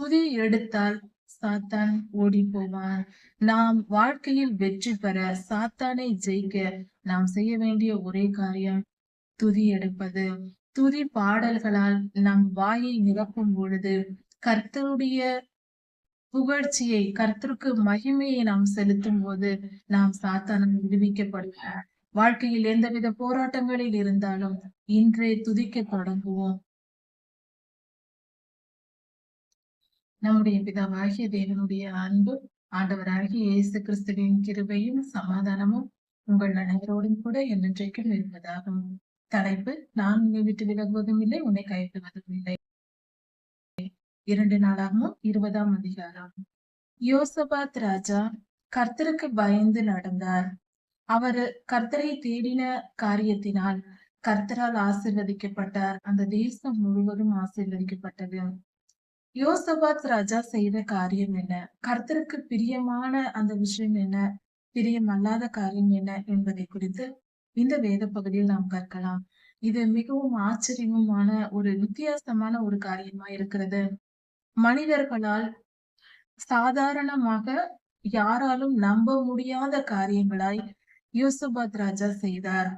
துதி எடுத்தால் சாத்தான் ஓடி போவான் நாம் வாழ்க்கையில் வெற்றி பெற சாத்தானை ஜெயிக்க நாம் செய்ய வேண்டிய ஒரே காரியம் துதி எடுப்பது. துதி பாடல்களால் நம் வாயை நிரப்பும் பொழுது கர்த்தருடைய புகழ்ச்சியை கர்த்தருக்கு மகிமையை நாம் செலுத்தும் போது நாம் சாத்தானம் விடுவிக்கப்படுவோம். வாழ்க்கையில் எந்தவித போராட்டங்களில் இருந்தாலும் இன்றே துதிக்க தொடங்குவோம். நம்முடைய பிதாவாகிய தேவனுடைய அன்பு ஆண்டவராகிய இயேசு கிறிஸ்துவின் கிருபையும் சமாதானமும் உங்கள் அனைவரோடும் கூட என்றென்றைக்கும் இருப்பதாகும். தலைப்பு நான் உங்களை விட்டு விலகுவதும் இல்லை உன்னை கைவிடுவதும் இல்லை. இரண்டு நாளாகவும் இருபதாம் அதிகாரம். யோசபாத் ராஜா கர்த்தருக்கு பயந்து நடந்தார். அவர் கர்த்தரை தேடின காரியத்தினால் கர்த்தரால் ஆசிர்வதிக்கப்பட்டார். அந்த தேசம் முழுவதும் ஆசிர்வதிக்கப்பட்டது. யோசபாத் ராஜா செய்த காரியம் என்ன? கர்த்தருக்கு பிரியமான அந்த விஷயம் என்ன? பிரியமல்லாத காரியம் என்ன என்பதை குறித்து இந்த வேத பகுதியில் நாம் கற்கலாம். இது மிகவும் ஆச்சரியமான ஒரு வித்தியாசமான ஒரு காரியமா இருக்கிறது. மனிதர்களால் சாதாரணமாக யாராலும் நம்ப முடியாத காரியங்களாய் யூசுபாத் ராஜா செய்தார்.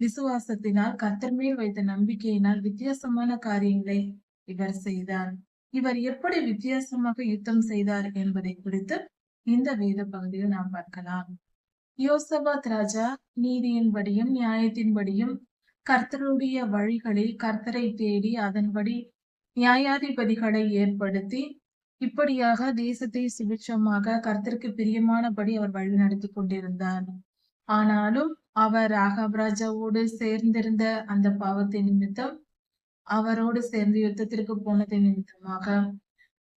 விசுவாசத்தினால் கர்த்தர் மேல் வைத்த நம்பிக்கையினால் வித்தியாசமான காரியங்களை இவர் செய்தார். இவர் எப்படி வித்தியாசமாக யுத்தம் செய்தார் என்பதை குறித்து இந்த வேத பகுதியில் நாம் பார்க்கலாம். யோசபாத் ராஜா நீதியின்படியும் நியாயத்தின்படியும் கர்த்தருடைய வழிகளில் கர்த்தரை தேடி அதன்படி நியாயாதிபதிகளை ஏற்படுத்தி இப்படியாக தேசத்தை சுபிட்சமாக கர்த்தருக்கு பிரியமானபடி அவர் வழி நடத்தி கொண்டிருந்தார். ஆனாலும் அவர் ராகவ் ராஜாவோடு சேர்ந்திருந்த அந்த பாவத்தின் நிமித்தம் அவரோடு சேர்ந்து யுத்தத்திற்கு போனது நிமித்தமாக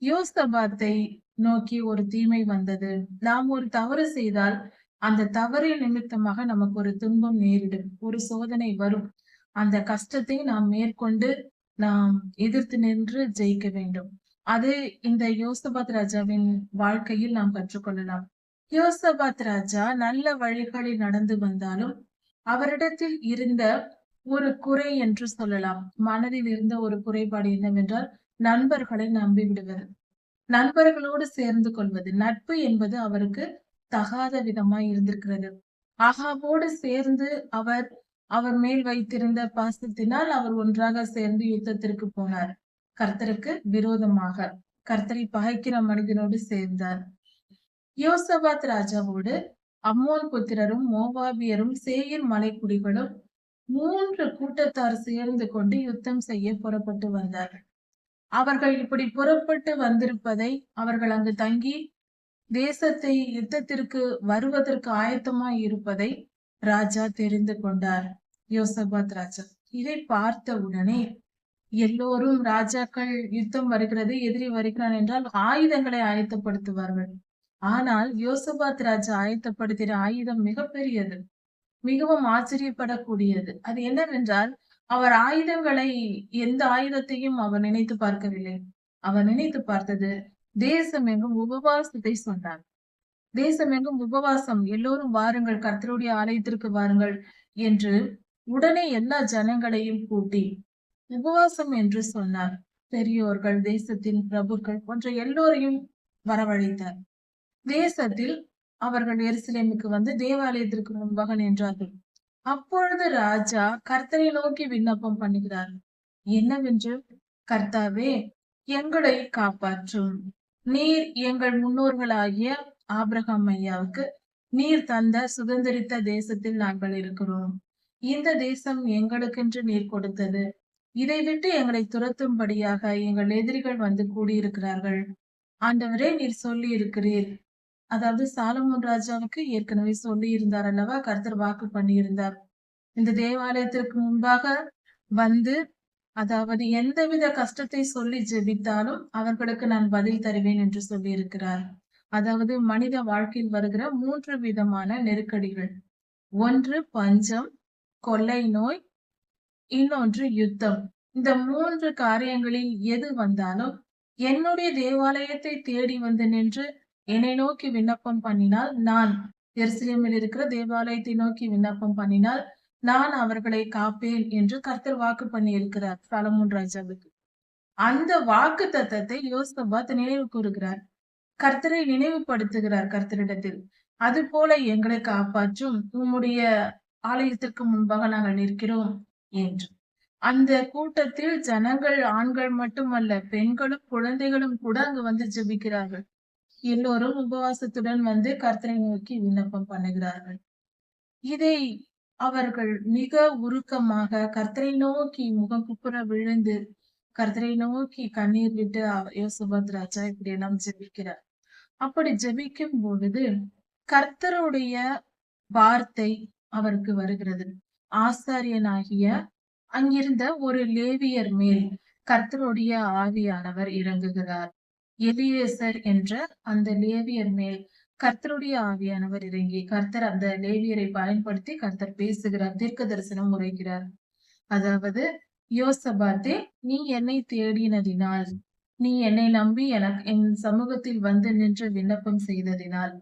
யோசபாத்தை நோக்கி ஒரு தீமை வந்தது. நாம் ஒரு தவறு செய்தால் அந்த தவறின் நிமித்தமாக நமக்கு ஒரு துன்பம் நேரிடும். ஒரு சோதனை வரும். அந்த கஷ்டத்தை நாம் மேற்கொண்டு நாம் எதிர்த்து நின்று ஜெயிக்க வேண்டும். அது இந்த யோசபாத் ராஜாவின் வாழ்க்கையில் நாம் கற்றுக்கொள்ளலாம். யோசபாத் ராஜா நல்ல வழிகளில் நடந்து வந்தாலும் அவரிடத்தில் இருந்த ஒரு குறை என்று சொல்லலாம். மனதில் இருந்த ஒரு குறைபாடு என்னவென்றால் நண்பர்களை நம்பி விடுவது நண்பர்களோடு சேர்ந்து கொள்வது. நட்பு என்பது அவருக்கு தகாத விதமாய் இருந்திருக்கிறது. ஆகாவோடு சேர்ந்து அவர் அவர் மேல் வைத்திருந்த பாசத்தினால் அவர் ஒன்றாக சேர்ந்து யுத்தத்திற்கு போனார். கர்த்தருக்கு விரோதமாக. கர்த்தரை பகைக்கிற மனிதனோடு சேர்ந்தார். யோசபாத் ராஜாவோடு அம்மோன் புத்திரரும் மோவாபியரும் சேயின் மலைக்குடிகளும் மூன்று கூட்டத்தார் சேர்ந்து கொண்டு யுத்தம் செய்ய புறப்பட்டு வந்தார்கள். அவர்கள் இப்படி புறப்பட்டு வந்திருப்பதை அவர்கள் அங்கு தங்கி தேசத்தை யுத்தத்திற்கு வருவதற்கு ஆயத்தமாய் இருப்பதை ராஜா தெரிந்து கொண்டார். யோசபாத் ராஜா இதை பார்த்த உடனே எல்லோரும் ராஜாக்கள் யுத்தம் வருகிறது எதிரி வருகிறான் என்றால் ஆயுதங்களை ஆயத்தப்படுத்துவார்கள். ஆனால் யோசபாத் ராஜா ஆயத்தப்படுத்தின ஆயுதம் மிகப்பெரியது. மிகவும் ஆச்சரியப்படக்கூடியது. அது என்னவென்றால் அவர் ஆயுதங்களை எந்த ஆயுதத்தையும் அவர் நினைத்து பார்க்கவில்லை. அவர் நினைத்து பார்த்தது தேசம் எங்கும் உபவாசத்தை சொன்னார். தேசம் எங்கும் உபவாசம் எல்லோரும் வாருங்கள் கர்த்தருடைய ஆலயத்திற்கு வாருங்கள் என்று உடனே எல்லா ஜனங்களையும் கூட்டி உபவாசம் என்று சொன்னார். பெரியோர்கள் தேசத்தின் பிரபுக்கள் போன்ற எல்லோரையும் வரவழைத்தார். தேசத்தில் அவர்கள் எருசலேமுக்கு வந்து தேவாலயத்திற்கு முன்பாக நின்றார்கள். அப்பொழுது ராஜா கர்த்தரை நோக்கி விண்ணப்பம் பண்ணுகிறார். என்னவென்று? கர்த்தாவே எங்களை காப்பாற்றும் நீர் எங்கள் முன்னோர்களாகிய ஆபிரகாம் ஐயாவுக்கு நீர் தந்த சுதந்திரித்த தேசத்தில் நாங்கள் இருக்கிறோம். இந்த தேசம் எங்களுக்கென்று நீர் கொடுத்தது. இதை விட்டு எங்களை துரத்தும்படியாக எங்கள் எதிரிகள் வந்து கூடியிருக்கிறார்கள். ஆண்டவரே நீர் சொல்லி இருக்கிறீர் அதாவது சாலமோன் ராஜாவுக்கு ஏற்கனவே சொல்லி இருந்தார் அல்லவா? கர்த்தர் வாக்கு பண்ணியிருந்தார். இந்த தேவாலயத்திற்கு முன்பாக வந்து அதாவது எந்தவித கஷ்டத்தை சொல்லி ஜெபித்தாலும் அவர்களுக்கு நான் பதில் தருவேன் என்று சொல்லி இருக்கிறார் அதாவது மனித வாழ்க்கையில் வருகிற மூன்று விதமான நெருக்கடிகள். ஒன்று பஞ்சம் கொள்ளை நோய் இன்னொன்று யுத்தம். இந்த மூன்று காரியங்களில் எது வந்தாலும் என்னுடைய தேவாலயத்தை தேடி வந்து நின்று என்னை நோக்கி விண்ணப்பம் பண்ணினால் நான் எருசலேமில் இருக்கிற தேவாலயத்தை நோக்கி விண்ணப்பம் பண்ணினால் நான் அவர்களை காப்பேன் என்று கர்த்தர் வாக்கு பண்ணி இருக்கிறார் சலமுன் ராஜாவுக்கு. அந்த வாக்கு தத்தத்தை யோசபாத் நினைவு கூறுகிறார். கர்த்தரை நினைவுபடுத்துகிறார் கர்த்தரிடத்தில். அது போல எங்களை காப்பாற்றும். உம்முடைய ஆலயத்திற்கு முன்பாக நாங்கள் நிற்கிறோம் என்று. அந்த கூட்டத்தில் ஜனங்கள் ஆண்கள் மட்டுமல்ல பெண்களும் குழந்தைகளும் கூட அங்கு வந்து ஜெபிக்கிறார்கள். எல்லோரும் உபவாசத்துடன் வந்து கர்த்தரை நோக்கி விண்ணப்பம் பண்ணுகிறார்கள். இதை அவர்கள் மிக உருக்கமாக கர்த்தரை நோக்கி முகம் குப்புற விழுந்து கர்த்தரை நோக்கி கண்ணீர் விட்டு அவ- ராஜா இப்படி எல்லாம் ஜெபிக்கிறார். அப்படி ஜெபிக்கும் பொழுது கர்த்தருடைய வார்த்தை அவருக்கு வருகிறது. ஆசாரியனாகிய அங்கிருந்த ஒரு லேவியர் மேல் கர்த்தருடைய ஆவியானவர் இறங்குகிறார். எலியேசர் என்ற அந்த லேவியர் மேல் கர்த்தருடைய ஆவியானவர் இறங்கி கர்த்தர் அந்த லேவியரை பயன்படுத்தி கர்த்தர் பேசுகிறார் தீர்க்க தரிசனம் உரைக்கிறார். அதாவது யோசபாத்தே நீ என்னை தேடினதினால் நீ என்னை நம்பி எனக்கு என் சமூகத்தில் வந்து நின்று விண்ணப்பம் செய்ததினால்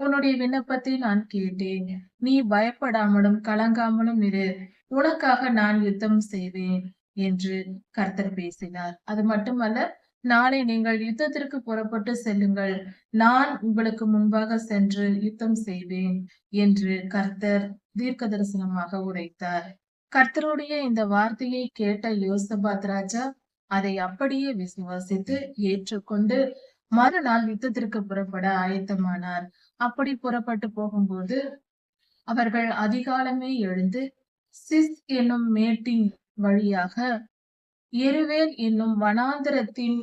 உன்னுடைய விண்ணப்பத்தை நான் கேட்டேன். நீ பயப்படாமலும் கலங்காமலும் இரு உனக்காக நான் யுத்தம் செய்வேன் என்று கர்த்தர் பேசினார். அது மட்டுமல்ல நாளை நீங்கள் யுத்தத்திற்கு புறப்பட்டு செல்லுங்கள். நான் உங்களுக்கு முன்பாக சென்று யுத்தம் செய்வேன் என்று கர்த்தர் தீர்க்க தரிசனமாக உரைத்தார். கர்த்தருடைய இந்த வார்த்தையை கேட்ட யோசபாத் ராஜா அதை அப்படியே விசுவாசித்து ஏற்றுக்கொண்டு மறுநாள் யுத்தத்திற்கு புறப்பட ஆயத்தமானார். அப்படி புறப்பட்டு போகும்போது அவர்கள் அதிகாலமே எழுந்து சிஸ் என்னும் மேட்டின் வழியாக எருவேல் என்னும் வனாந்தரத்தின்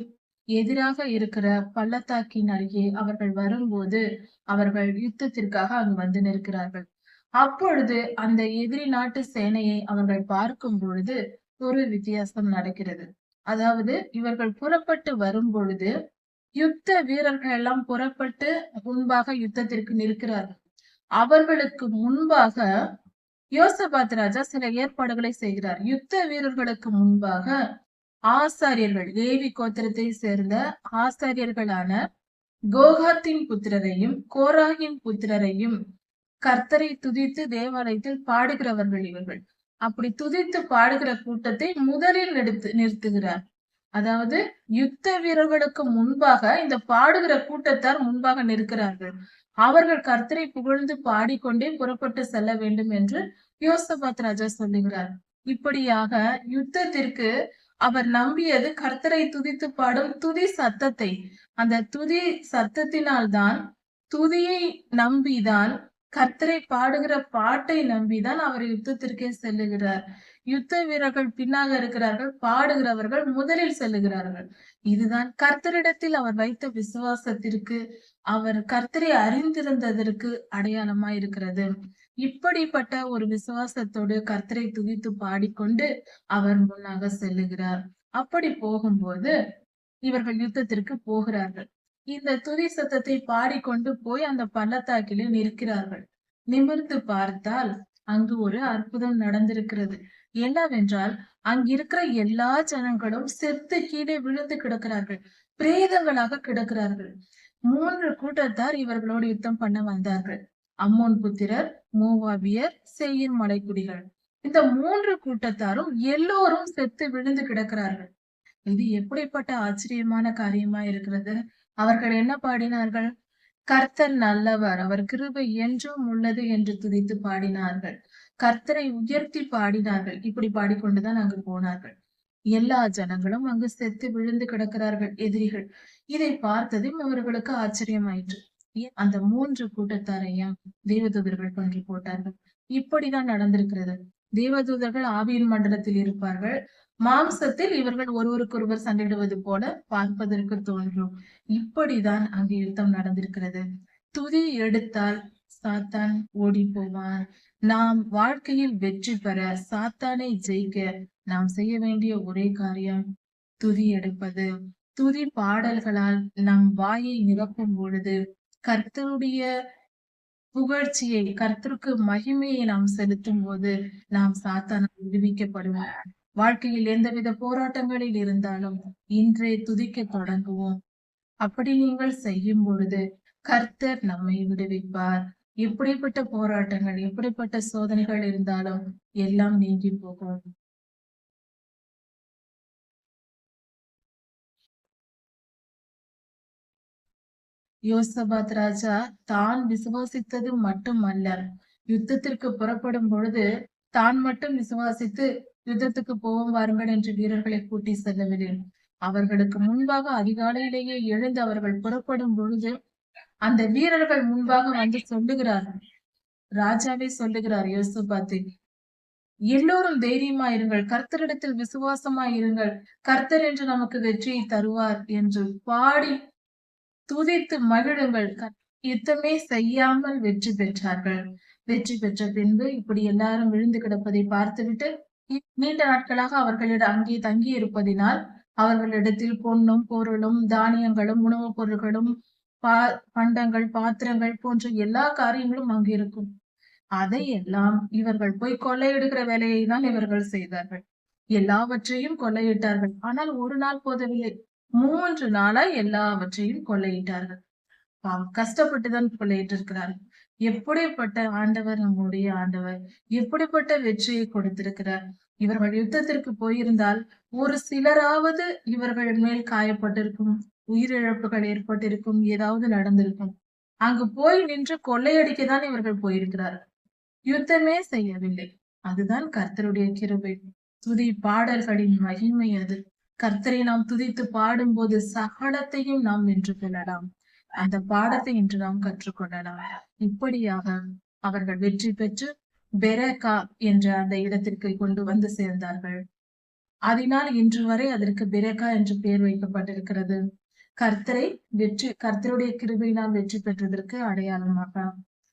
எதிராக இருக்கிற பள்ளத்தாக்கின் அருகே அவர்கள் வரும்போது அவர்கள் யுத்தத்திற்காக அங்கு வந்து நிற்கிறார்கள். அப்பொழுது அந்த எதிரி நாட்டு சேனையை அவர்கள் பார்க்கும் பொழுது ஒரு வித்தியாசம் நடக்கிறது. அதாவது இவர்கள் புறப்பட்டு வரும் பொழுது யுத்த வீரர்கள் எல்லாம் புறப்பட்டு முன்பாக யுத்தத்திற்கு நிற்கிறார்கள். அவர்களுக்கு முன்பாக யோசபாத் ராஜா சில ஏற்பாடுகளை செய்கிறார். யுத்த வீரர்களுக்கு முன்பாக ஆசாரியர்கள் லேவி கோத்திரத்தை சேர்ந்த ஆசாரியர்களான கோகாத்தின் புத்திரரையும் கோராகின் புத்திரரையும் கர்த்தரை துதித்து தேவாலயத்தில் பாடுகிறவர்கள் இவர்கள். அப்படி துதித்து பாடுகிற கூட்டத்தை முதலில் எடுத்து நிறுத்துகிறார். அதாவது யுத்த வீரர்களுக்கு முன்பாக இந்த பாடுகிற கூட்டத்தார் முன்பாக நிற்கிறார்கள். அவர்கள் கர்த்தரை புகழ்ந்து பாடிக்கொண்டே புறப்பட்டு செல்ல வேண்டும் என்று யோசபாத் ராஜா சொல்லுகிறார். இப்படியாக யுத்தத்திற்கு அவர் நம்பியது கர்த்தரை துதித்து பாடும் துதி சத்தத்தை. அந்த துதி சத்தத்தினால்தான் துதியை நம்பிதான் கர்த்தரை பாடுகிற பாட்டை நம்பிதான் அவர் யுத்தத்திற்கே செல்லுகிறார். யுத்த வீரர்கள் பின்னாக இருக்கிறார்கள் பாடுகிறவர்கள் முதலில் செல்லுகிறார்கள். இதுதான் கர்த்தரிடத்தில் அவர் வைத்த விசுவாசத்திற்கு அவர் கர்த்தரை அறிந்திருந்ததற்கு அடையாளமா இருக்கிறது. இப்படிப்பட்ட ஒரு விசுவாசத்தோடு கர்த்தரை துதித்து பாடிக்கொண்டு அவர் முன்னாக செல்லுகிறார். அப்படி போகும்போது இவர்கள் யுத்தத்திற்கு போகிறார்கள். இந்த துதி சத்தத்தை பாடிக்கொண்டு போய் அந்த பள்ளத்தாக்கிலே நிற்கிறார்கள். நிமிர்ந்து பார்த்தால் அங்கு ஒரு அற்புதம் நடந்திருக்கிறது. என்னவென்றால் அங்கிருக்கிற எல்லா ஜனங்களும் செத்து கீழே விழுந்து கிடக்கிறார்கள். பிரேதங்களாக கிடக்கிறார்கள். மூன்று கூட்டத்தார் இவர்களோடு யுத்தம் பண்ண வந்தார்கள். அம்மோன் புத்திரர் மூவாபியர் செய்யின் மலைக்குடிகள். இந்த மூன்று கூட்டத்தாரும் எல்லோரும் செத்து விழுந்து கிடக்கிறார்கள். இது எப்படிப்பட்ட ஆச்சரியமான காரியமா இருக்கிறது? அவர்கள் என்ன பாடினார்கள்? கர்த்தர் நல்லவர் அவர் கிருபை என்றும் உள்ளது என்று துதித்து பாடினார்கள். கர்த்தரை உயர்த்தி பாடினார்கள். இப்படி பாடிக்கொண்டுதான் அங்கு போனார்கள். எல்லா ஜனங்களும் அங்கு செத்து விழுந்து கிடக்கிறார்கள் எதிரிகள். இதை பார்த்ததும் அவர்களுக்கு ஆச்சரியமாயிற்று. அந்த மூன்று கூட்டத்தாரையும் தேவதூதர்கள் பங்கு போட்டார்கள்? இப்படிதான் நடந்திருக்கிறது. தேவதூதர்கள் ஆவியின் மண்டலத்தில் இருப்பார்கள். மாம்சத்தில் இவர்கள் ஒருவருக்கொருவர் சண்டையிடுவது போல பார்ப்பதற்கு தோன்றும். இப்படிதான் அங்கு யுத்தம் நடந்திருக்கிறது. துதி எடுத்தால் சாத்தான் ஓடி போவான் நாம் வாழ்க்கையில் வெற்றி பெற சாத்தானை ஜெயிக்க நாம் செய்ய வேண்டிய ஒரே காரியம் துதி எடுப்பது. துதி பாடல்களால் நம் வாயை நிரப்பும் பொழுது கர்த்தருடைய புகழ்ச்சியை கர்த்தருக்கு மகிமையை நாம் செலுத்தும் போது நாம் சாத்தானால் விடுவிக்கப்படுவோம் வாழ்க்கையில் எந்தவித போராட்டங்களில் இருந்தாலும் இன்றே துதிக்க தொடங்குவோம். அப்படி நீங்கள் செய்யும் பொழுது கர்த்தர் நம்மை விடுவிப்பார். எப்படிப்பட்ட போராட்டங்கள் எப்படிப்பட்ட சோதனைகள் இருந்தாலும் எல்லாம் நீங்கி போகும். யோசபாத் ராஜா தான் விசுவாசித்தது மட்டுமல்ல யுத்தத்திற்கு புறப்படும் பொழுது தான் மட்டும் விசுவாசித்து யுத்தத்துக்கு போவோம் வாருங்கள் என்று வீரர்களை கூட்டி செல்லவில்லை அவர்களுக்கு முன்பாக அதிகாலையிலேயே எழுந்து அவர்கள் புறப்படும் பொழுது அந்த வீரர்கள் முன்பாக வந்து சொல்லுகிறார். ராஜாவே சொல்லுகிறார் யோசுபாத்தை எல்லோரும் தைரியமா இருங்கள் கர்த்தரிடத்தில் விசுவாசமா இருங்கள் கர்த்தர் என்று நமக்கு வெற்றியை தருவார் என்று பாடி துதித்து மகிழுங்கள். யுத்தமே செய்யாமல் வெற்றி பெற்றார்கள். வெற்றி பெற்ற பின்பு இப்படி எல்லாரும் விழுந்து கிடப்பதை பார்த்துவிட்டு நீண்ட நாட்களாக அவர்களிடம் அங்கே தங்கி இருப்பதினால் அவர்களிடத்தில் பொன்னும் பொருளும் தானியங்களும் உணவுப் பொருட்களும் பா பண்டங்கள் பாத்திரங்கள் போன்ற எல்லா காரியங்களும் அங்கு இருக்கும். அதையெல்லாம் இவர்கள் போய் கொள்ளையிடுகிற வேலையை தான் இவர்கள் செய்தார்கள். எல்லாவற்றையும் கொள்ளையிட்டார்கள். ஆனால் ஒரு நாள் போதவில்லை. மூன்று நாளா எல்லாவற்றையும் கொள்ளையிட்டார்கள். கஷ்டப்பட்டுதான் கொள்ளையிட்டு இருக்கிறார்கள் எப்படிப்பட்ட ஆண்டவர் நம்முடைய ஆண்டவர்? எப்படிப்பட்ட வெற்றியை கொடுத்திருக்கிறார்? இவர்கள் யுத்தத்திற்கு போயிருந்தால் ஒரு சிலராவது இவர்கள் மேல் காயப்பட்டிருக்கும் உயிரிழப்புகள் ஏற்பட்டிருக்கும் ஏதாவது நடந்திருக்கும். அங்கு போய் நின்று கொள்ளையடிக்க தான் இவர்கள் போயிருக்கிறார்கள். யுத்தமே செய்யவில்லை. அதுதான் கர்த்தருடைய கிருபை. துதி பாடல்களின் மகிமை அது. கர்த்தரை நாம் துதித்து பாடும்போது சகலத்தையும் நாம் வென்று கொள்ளலாம். அந்த பாடத்தை இன்று நாம் கற்றுக்கொள்ளலாம். இப்படியாக அவர்கள் வெற்றி பெற்று பெரேகா என்ற அந்த இடத்திற்கு கொண்டு வந்து சேர்ந்தார்கள். அதனால் இன்று வரை அதற்கு பெரேகா என்று பெயர் வைக்கப்பட்டிருக்கிறது. கர்த்தரை வெற்றி கர்த்தருடைய கிருபையினால் வெற்றி பெற்றதற்கு அடையாளமாக.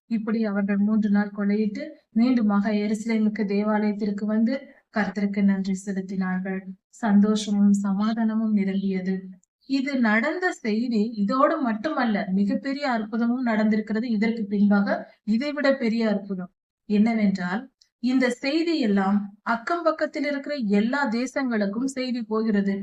இப்படி அவர்கள் மூன்று நாள் கொலையிட்டு மீண்டுமாக எருசலேமுக்கு தேவாலயத்திற்கு வந்து கர்த்தருக்கு நன்றி செலுத்தினார்கள். சந்தோஷமும் சமாதானமும் நிரம்பியது. இது நடந்த செய்தி இதோடு மட்டுமல்ல மிகப்பெரிய அற்புதமும் நடந்திருக்கிறது இதற்கு பின்பாக இதைவிட பெரிய அற்புதம் என்னவென்றால் இந்த செய்தி எல்லாம் அக்கம் பக்கத்தில் இருக்கிற எல்லா தேசங்களுக்கும் செய்தி போகிறது.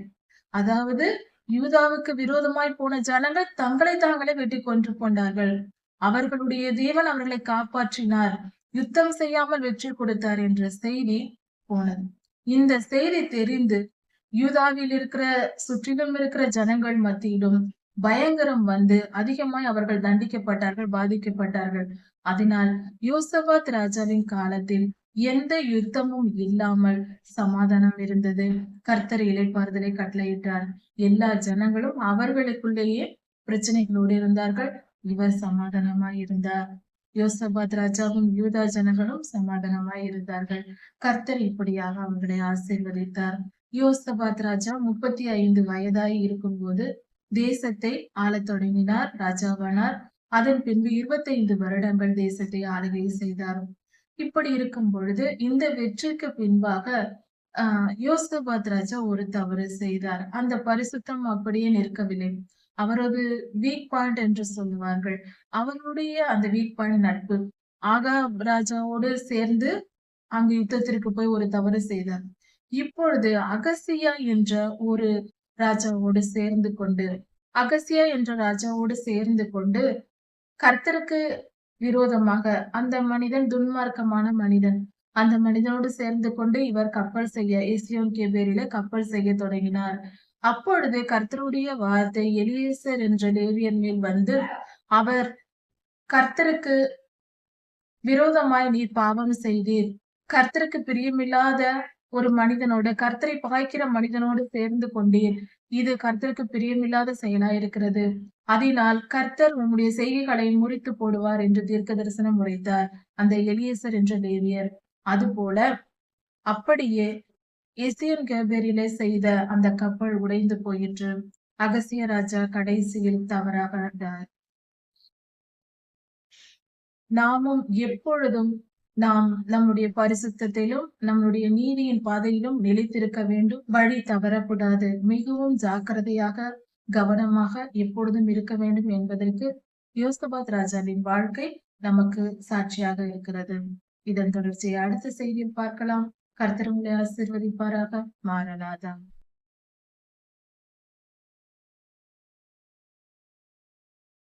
அதாவது யூதாவுக்கு விரோதமாய் போன ஜனங்கள் தங்களை தாங்களே வெட்டி கொன்று கொண்டார்கள். அவர்களுடைய தேவன் அவர்களை காப்பாற்றினார். யுத்தம் செய்யாமல் வெற்றி கொடுத்தார் என்ற செய்தி போனது. இந்த செய்தி தெரிந்து யூதாவில் இருக்கிற சுற்றிலும் இருக்கிற ஜனங்கள் மத்தியிலும் பயங்கரம் வந்து அதிகமாய் அவர்கள் தண்டிக்கப்பட்டார்கள் பாதிக்கப்பட்டார்கள். அதனால் யோசபாத் ராஜாவின் காலத்தில் எந்த யுத்தமும் இல்லாமல் சமாதானம் இருந்தது. கர்த்தர் இலைப்பாறுதலை கட்டளையிட்டார். எல்லா ஜனங்களும் அவர்களுக்குள்ளேயே பிரச்சனைகளோடு இருந்தார்கள். இவர் சமாதானமாய் இருந்தார். யோசபாத் ராஜாவும் யூதா ஜனங்களும் சமாதானமாய் இருந்தார்கள். கர்த்தர் இப்படியாக அவர்களை ஆசீர்வதித்தார். யோசபாத் ராஜா முப்பத்தி ஐந்து வயதாய் இருக்கும் போது தேசத்தை ஆளத் தொடங்கினார் ராஜாவானார். அதன் பின்பு இருபத்தைந்து வருடங்கள் தேசத்தை ஆளுகை செய்தார். இப்படி இருக்கும் பொழுது இந்த வெற்றிக்கு பின்பாக ஆஹ் யோசபாத் ராஜா ஒரு தவறு செய்தார். அந்த பரிசுத்தம் அப்படியே நிற்கவில்லை. அவரது வீக் பாயிண்ட் என்று சொல்லுவார்கள். அவருடைய அந்த வீக் பாயிண்ட் நட்பு. ஆகா ராஜாவோடு சேர்ந்து அங்கு யுத்தத்திற்கு போய் ஒரு தவறு செய்தார். இப்பொழுது அகசியா என்ற ஒரு ராஜாவோடு சேர்ந்து கொண்டு அகசியா என்ற ராஜாவோடு சேர்ந்து கொண்டு கர்த்தருக்கு விரோதமாக அந்த மனிதன் துன்மார்க்கமான மனிதன். அந்த மனிதனோடு சேர்ந்து கொண்டு இவர் கப்பல் செய்ய ஏசியோன் கேபேரில கப்பல் செய்ய தொடங்கினார். அப்பொழுது கர்த்தருடைய வார்த்தை எலியேசர் என்ற லேவியன் மேல் வந்து அவர் கர்த்தருக்கு விரோதமாய் நீர் பாவம் செய்தீர். கர்த்தருக்கு பிரியமில்லாத ஒரு மனிதனோடு கர்த்தரை பாய்க்கிற மனிதனோடு சேர்ந்து கொண்டீர் இது கர்த்தருக்கு பிரியமில்லாத செயலா இருக்கிறது. அதனால் கர்த்தர் உம்முடைய செய்கைகளை முறித்து போடுவார் என்று தீர்க்க தரிசனம் உரைத்தார். அந்த எலியசர் என்ற லேவியர். அதுபோல அப்படியே எசியன் கேபேரிலே செய்த அந்த கப்பல் உடைந்து போயிற்று. அகசிய ராஜா கடைசியில் தவறாக நாமும் எப்பொழுதும் நாம் நம்முடைய பரிசுத்திலும் நம்முடைய நீதியின் பாதையிலும் நிலைத்திருக்க வேண்டும். வழி தவறக்கூடாது மிகவும் ஜாக்கிரதையாக கவனமாக எப்பொழுதும் இருக்க வேண்டும் என்பதற்கு யோசபாத் ராஜாவின் வாழ்க்கை நமக்கு சாட்சியாக இருக்கிறது. இதன் தொடர்ச்சியை அடுத்த செய்தியில் பார்க்கலாம். கர்த்தர் உங்களை ஆசிர்வதிப்பாராக. மாறலாதான்